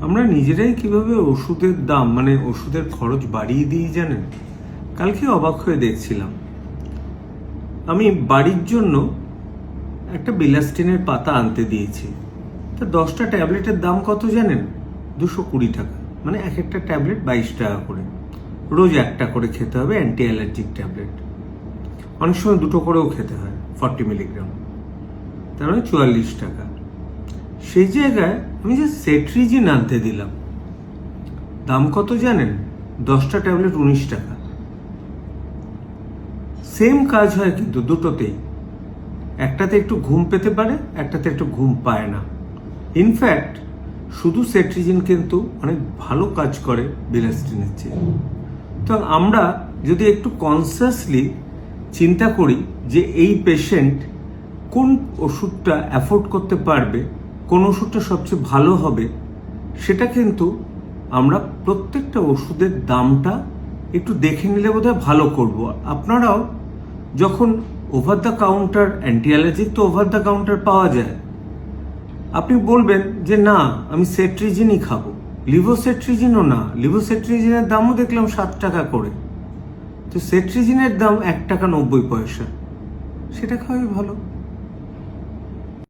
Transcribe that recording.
আমরা নিজেরাই কীভাবে ওষুধের দাম মানে ওষুধের খরচ বাড়িয়ে দিই জানেন? কালকে অবাক হয়ে দেখছিলাম। আমি বাড়ির জন্য একটা বিলাস্টিনের পাতা আনতে দিয়েছি। তা দশটা ট্যাবলেটের দাম কত জানেন? দুশো কুড়ি টাকা। মানে এক একটা ট্যাবলেট বাইশ টাকা করে। রোজ একটা করে খেতে হবে অ্যান্টি অ্যালার্জিক ট্যাবলেট। অনেক সময় দুটো করেও খেতে হয়, ফর্টি মিলিগ্রাম। তার মানে চুয়াল্লিশ টাকা। সেই জায়গায় আমি যে সেট্রিজিন আনতে দিলাম। দাম কত জানেন? দশটা ট্যাবলেট উনিশ টাকা। সেম কাজ হয় কিন্তু দুটোতেই। একটাতে একটু ঘুম পেতে পারে, একটাতে একটু ঘুম পায় না। ইনফ্যাক্ট, শুধু সেট্রিজিন কিন্তু অনেক ভালো কাজ করে বিলাস্টিনের চেয়ে। তো আমরা যদি একটু কনসিয়াসলি চিন্তা করি যে এই পেশেন্ট কোন ওষুধটা অ্যাফোর্ড করতে পারবে কোন ওষুধটা সবচেয়ে ভালো হবে, সেটা কিন্তু আমরা প্রত্যেকটা ওষুধের দামটা একটু দেখে নিলে বোধহয় ভালো করব। আপনারাও যখন ওভার দ্য কাউন্টার অ্যান্টি তো ওভার দ্য কাউন্টার পাওয়া যায়, আপনি বলবেন যে না, আমি সেট্রিজিনই খাব। লিভোসেট্রিজিনও না। লিভোসেট্রিজিনের দামও দেখলাম সাত টাকা করে। তো সেট্রিজিনের দাম এক টাকা নব্বই পয়সা। সেটা খাওয়াই ভালো।